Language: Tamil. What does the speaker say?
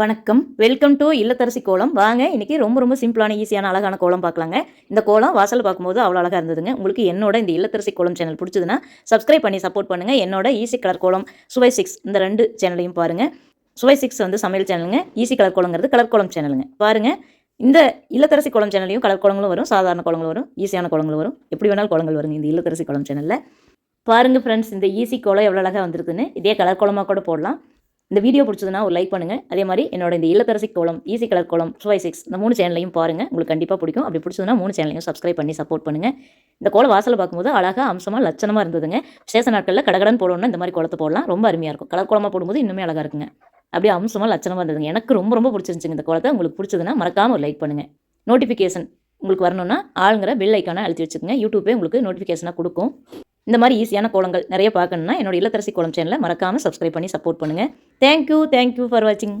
வணக்கம். வெல்கம் டு இல்லத்தரசி கோலம். வாங்க இன்றைக்கி ரொம்ப ரொம்ப சிம்பிளான ஈஸியான அழகான கோலம் பார்க்கலாங்க. இந்த கோலம் வாசல் பார்க்கும்போது அவ்வளோ அழகாக இருந்ததுங்க. உங்களுக்கு என்னோட இந்த இல்லத்தரசி கோலம் சேனல் பிடிச்சதுன்னா சப்ஸ்கிரைப் பண்ணி சப்போர்ட் பண்ணுங்க. என்னோட ஈஸி கலர் கோலம் சுவை சிக்ஸ் இந்த ரெண்டு சேனலையும் பாருங்க. சுவை சிக்ஸ் வந்து சமையல் சேனலுங்க ஈஸி கலர் கோலங்கிறது கலர் கோலம் சேனலுங்க பாருங்கள் இந்த இல்லத்தரசி கோலம் சேனலையும் கலர் கோலங்களும் வரும். சாதாரண கோலங்களும் வரும். ஈஸியான குளங்களும் வரும். எப்படி வேணாலும் குளங்கள் வருங்க இந்த இல்லத்தரசி குளம் சேனலில் பாருங்கள் ஃப்ரெண்ட்ஸ் இந்த ஈஸி கோலம் எவ்வளோ அழகாக வந்திருக்குன்னு. இதே கலர் கோலமாக கூட போடலாம். இந்த வீடியோ பிடிச்சதுன்னா ஒரு லைக் பண்ணுங்கள் அதே மாதிரி என்னோட இந்த இல்லத்தரசி கோலம் ஈஸி கலர் கோலம் சுவை சிக்ஸ் இந்த மூணு சேனலையும் பாருங்கள் உங்களுக்கு கண்டிப்பாக பிடிக்கும். அப்படி பிடிச்சதுன்னா மூணு சேனலையும் சப்ஸ்கிரைப் பண்ணி சப்போர்ட் பண்ணுங்கள் இந்த கோலம் வாசலை பார்க்கும்போது அழகாக அம்சமாக லட்சணமாக இருந்ததுங்க. விசேஷ நாட்களில் கடகடன் போடணும்னா இந்த மாதிரி கோலத்தை போடலாம். ரொம்ப அருமையாக இருக்கும். கலர் குளமாக போடும்போது இன்னுமே அழகாக இருக்குங்க. அப்படியே அம்சமாக லட்சணமாக இருந்ததுங்க. எனக்கு ரொம்ப ரொம்ப பிடிச்சிருந்துச்சுங்க இந்த குளத்தை உங்களுக்கு பிடிச்சதுன்னா மறக்காமல் ஒரு லைக் பண்ணுங்கள் நோட்டிஃபிகேஷன் உங்களுக்கு வரணும்னா ஆளுங்கிற பெல் ஐக்கானை அழுத்தி வச்சுக்கோங்க. யூடியூப்பே உங்களுக்கு நோட்டிஃபிகேஷனாக கொடுக்கும். இந்த மாதிரி ஈஸியான கோலங்கள் நிறைய பார்க்கணுன்னா என்னோட இல்லத்தரசி கோலம் சேனலை மறக்காமல் சப்ஸ்கிரைப் பண்ணி சப்போர்ட் பண்ணுங்கள் தேங்க்யூ தேங்க்யூ ஃபார் வாட்சிங்